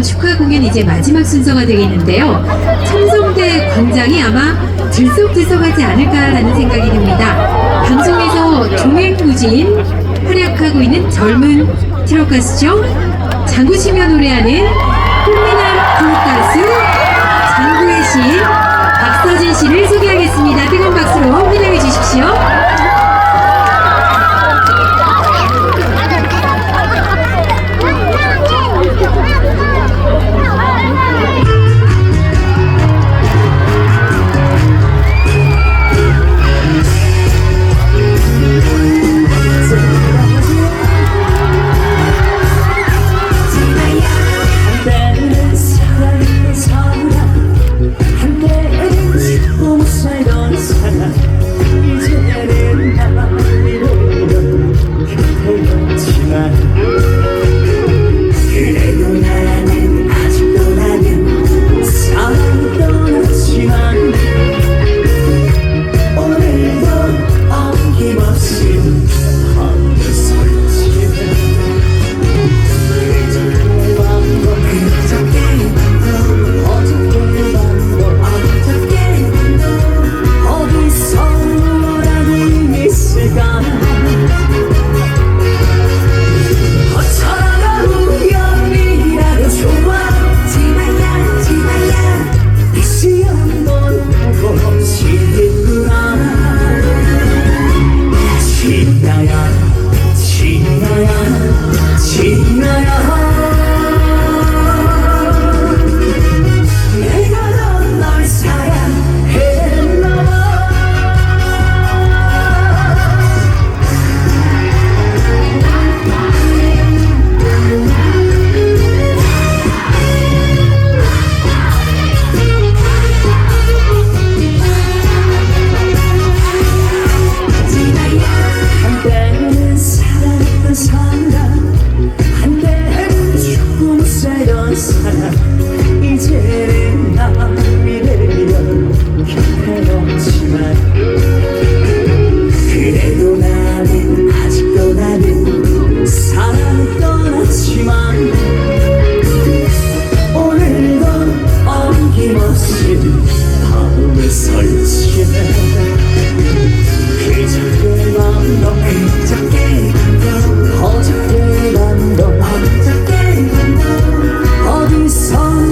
축하 공연 이제 마지막 순서가 되겠는데요. 첨성대 광장이 아마 들썩들썩하지 않을까라는 생각이 듭니다. 방송에서 종횡무진 활약하고 있는 젊은 트롯 가수죠. 장구치며 노래하는 꽃미남 트롯 가수 장구의 신 박서진 씨를 소개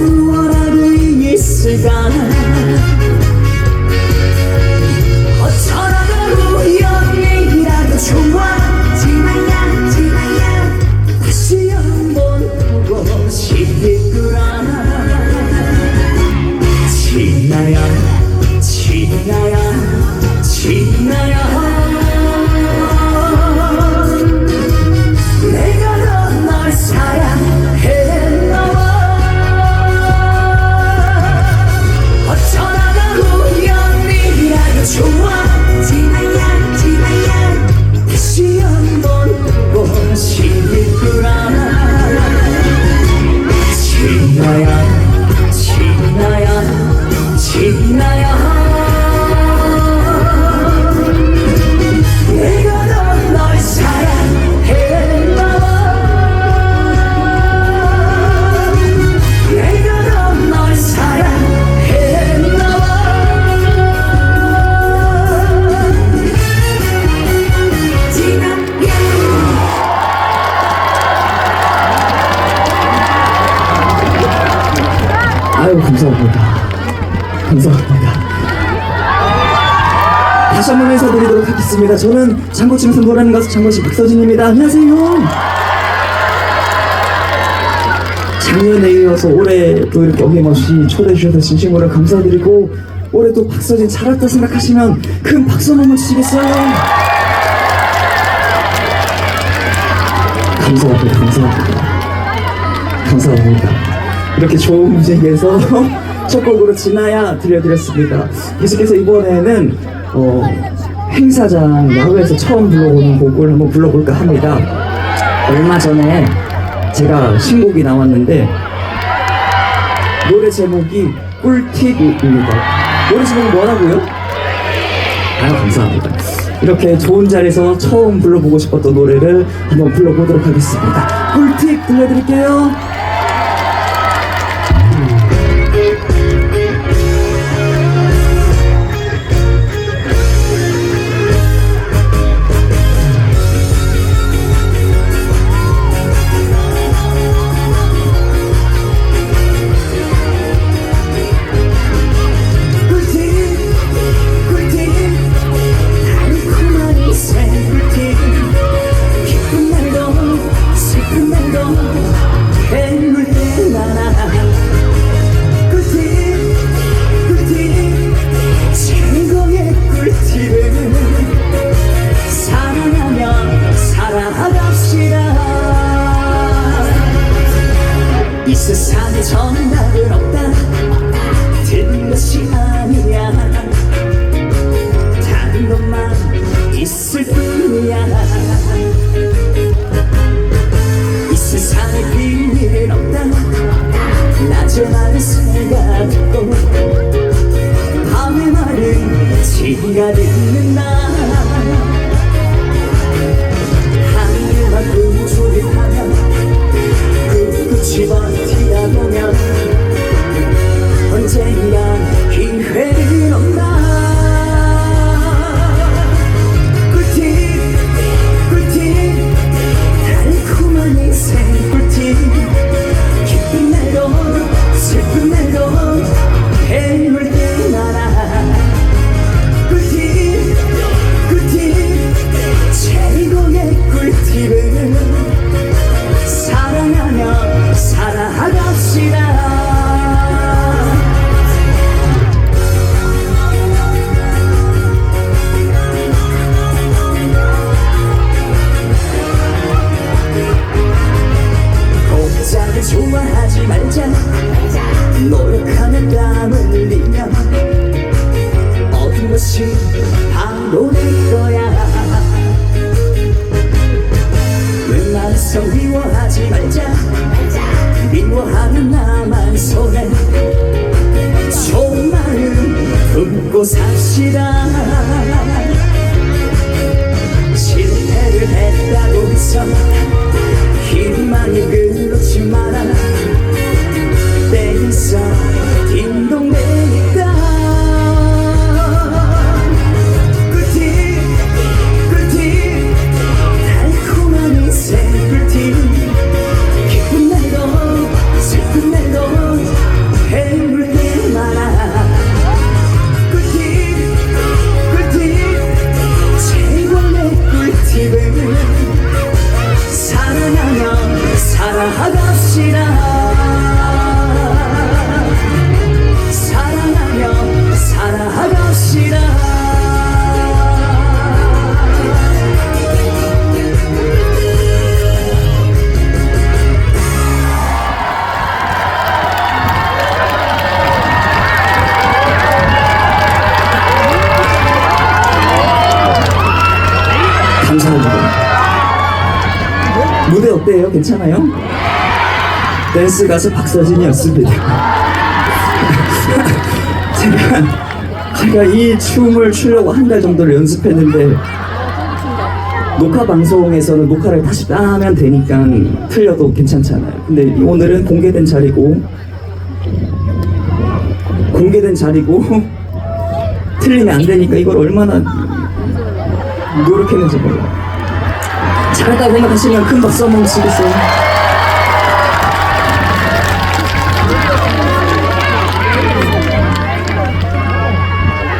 뭐라고 있을까? 어쩌다 하겠습니다. 저는 장고치면서 노래하는 가수 장고씨 박서진입니다. 안녕하세요. 작년에 이어서 올해도 이렇게 어김없이 초대해 주셔서 진심으로 감사드리고 올해도 박서진 잘했다 생각하시면 큰 박수 한번 주시겠어요? 감사합니다. 감사합니다. 감사합니다. 이렇게 좋은 무대에서 첫 곡으로 지나야 들려드렸습니다. 계속해서 이번에는 어, 행사장 야외에서 처음 불러보는 곡을 한번 불러볼까 합니다. 얼마 전에 제가 신곡이 나왔는데 노래 제목이 꿀팁입니다. 노래 제목이 뭐라고요? 아유 감사합니다. 이렇게 좋은 자리에서 처음 불러보고 싶었던 노래를 한번 불러보도록 하겠습니다. 꿀팁 들려드릴게요. 품고 괜찮아요? 댄스 가수 박서진이었습니다. 제가 제가 이 춤을 추려고 한 달 정도를 연습했는데 녹화 방송에서는 녹화를 다시 따면 되니까 틀려도 괜찮잖아요. 근데 오늘은 공개된 자리고 공개된 자리고 틀리면 안 되니까 이걸 얼마나 노력했는지 몰라요. 잘했다고 생각하시면 큰 박수 한번 치겠어요.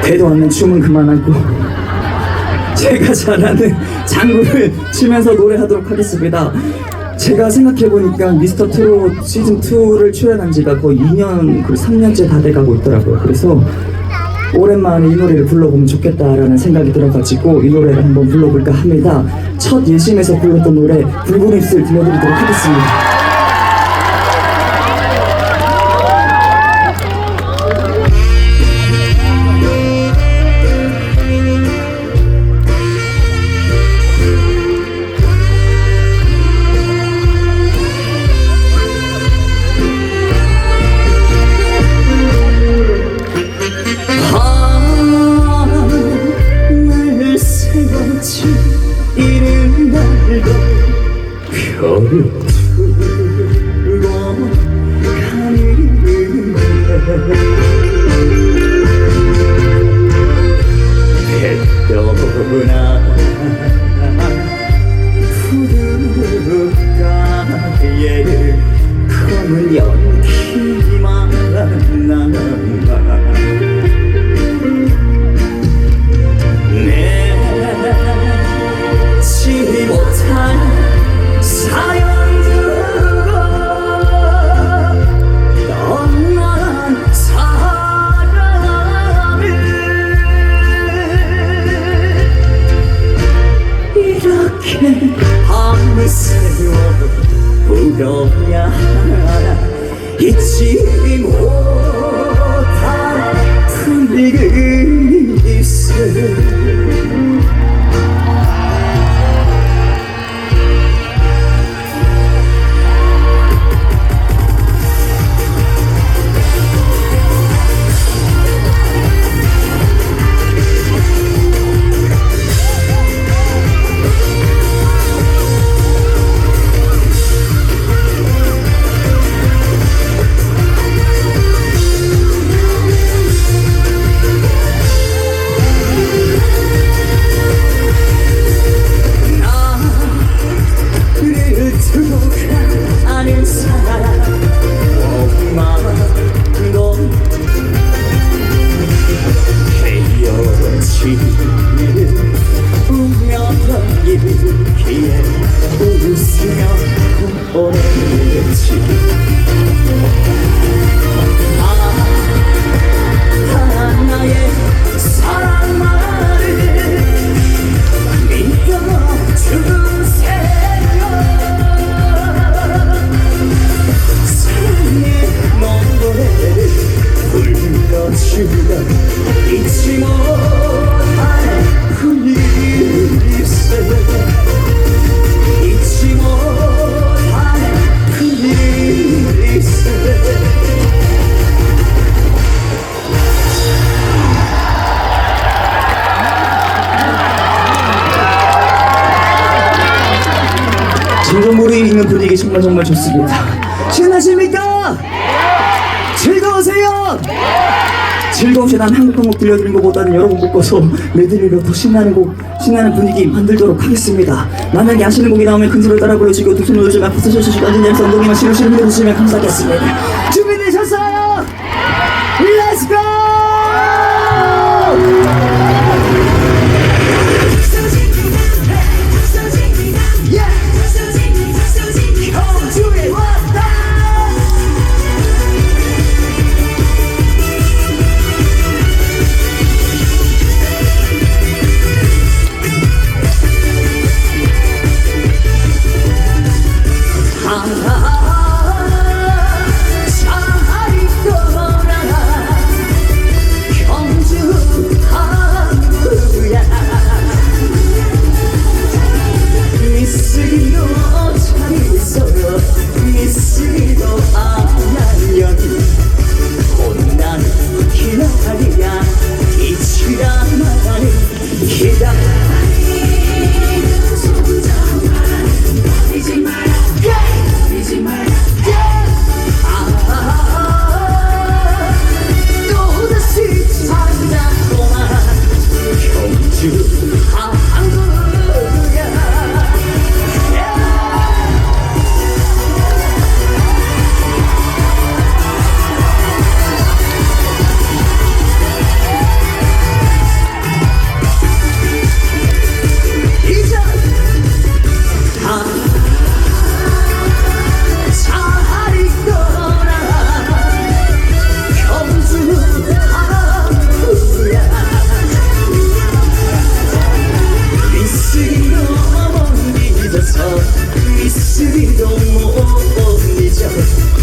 되도 않는 춤은 그만하고 제가 잘하는 장구를 치면서 노래하도록 하겠습니다. 제가 생각해보니까 미스터 트롯 시즌2를 출연한 지가 거의 2년, 그리고 3년째 다 돼가고 있더라고요. 그래서 오랜만에 이 노래를 불러보면 좋겠다라는 생각이 들어가지고 이 노래를 한번 불러볼까 합니다. 첫 예심에서 불렀던 노래 붉은 입술 들려드리도록 하겠습니다. 보 진정물이 있는 분위기 정말 정말 좋습니다. 신나십니까? 즐거우세요? 즐거우시 난 한국 곡 들려드린 것보다는 여러분 묶어서 메들리로 더 신나는 곡, 신나는 분위기 만들도록 하겠습니다. 만약에 아시는 곡이 나오면 큰 소리를 따라 불러주시고 두 손을 올리시면 앞에서 서주시고 앉은 자리에서 엉덩이만 시루시루 흔들어주시면 감사하겠습니다. 준비되셨 Earth.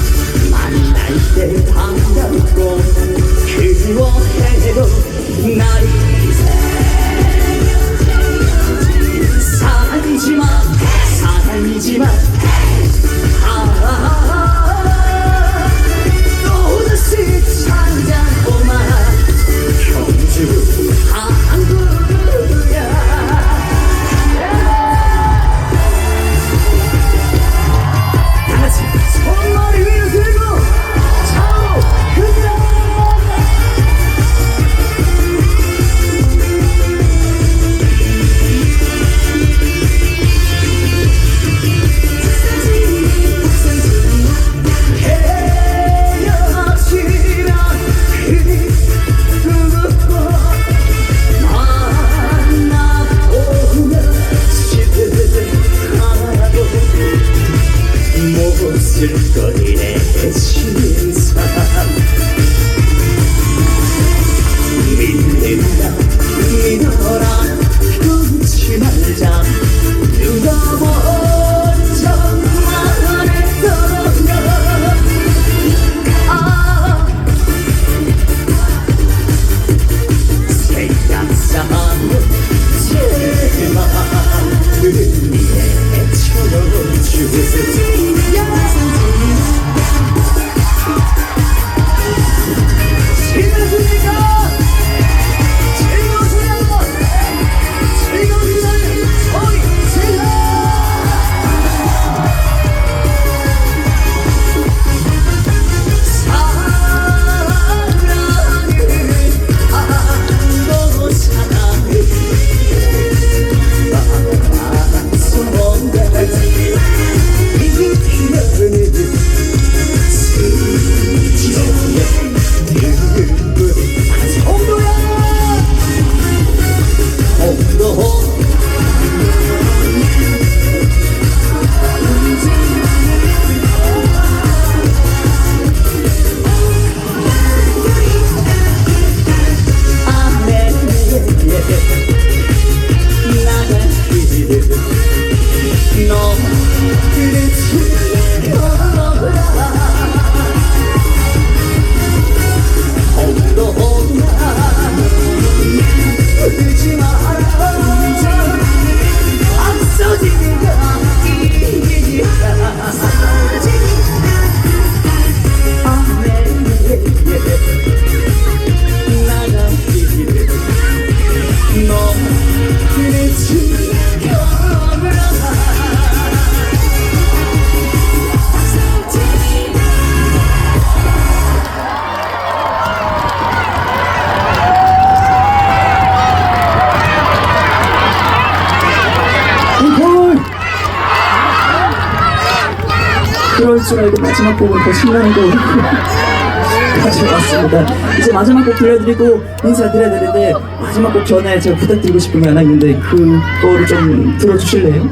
그럴 줄 알고 마지막 곡은 더 곡으로 가져왔습니다. 이제 마지막 곡 들려드리고 인사드려야 되는데 마지막 곡 전에 제가 부탁드리고 싶은 게 하나 있는데 그거를 좀 들어주실래요?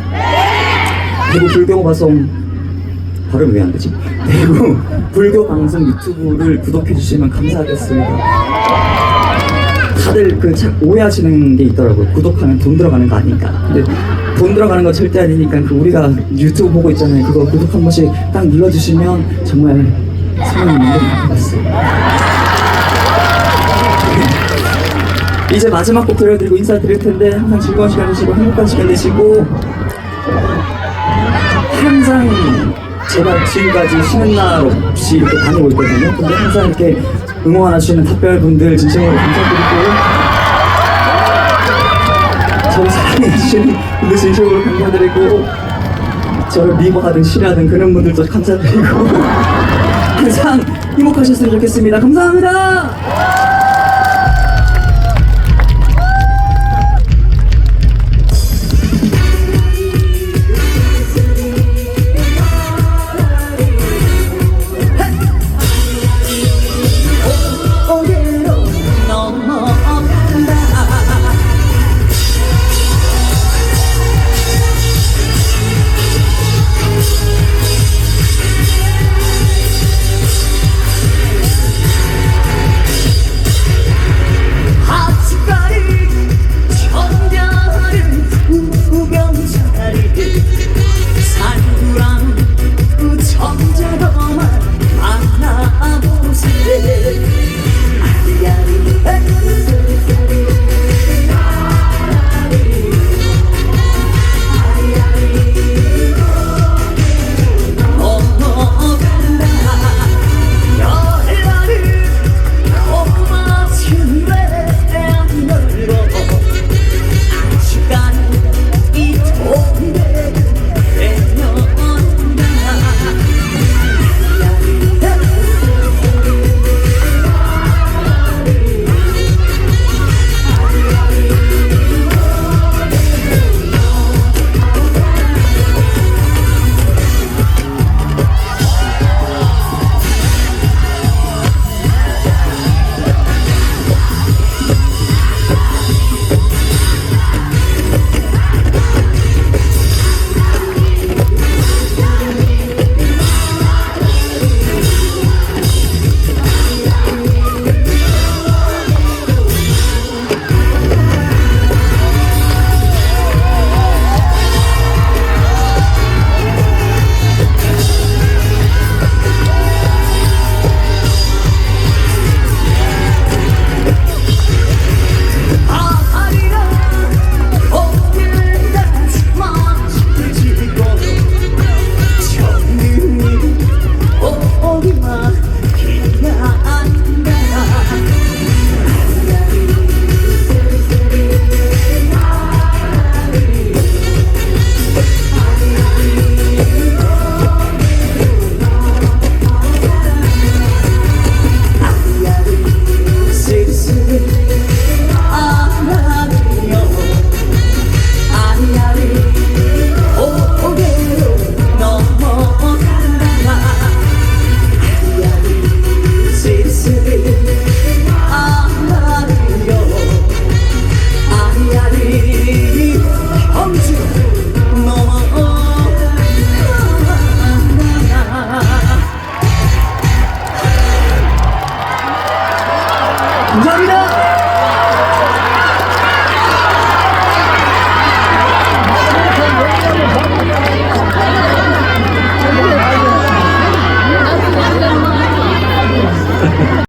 대구 불교 방송 발음 왜안 되지? 대구 불교 방송 유튜브를 구독해 주시면 감사하겠습니다. 다들 그참 오해하시는 게 있더라고요. 구독하면 돈 들어가는 거 아닌가. 근데 돈 들어가는 거 절대 아니니까 그 우리가 유튜브 보고 있잖아요. 그거 구독 한 번씩 딱 눌러주시면 정말 성원이 있는 것 같았어요. 이제 마지막 곡 들려드리고 인사드릴 텐데 항상 즐거운 시간 되시고 행복한 시간 되시고 항상 제가 지금까지 쉬는 날 없이 이렇게 다니고 있거든요. 근데 항상 이렇게 응원해주시는 탑별 분들 진심으로 감사드리고 분들 진심으로 감사드리고 저를 미워하든 싫어하든 그런 분들도 감사드리고 항상 행복하셨으면 좋겠습니다. 감사합니다.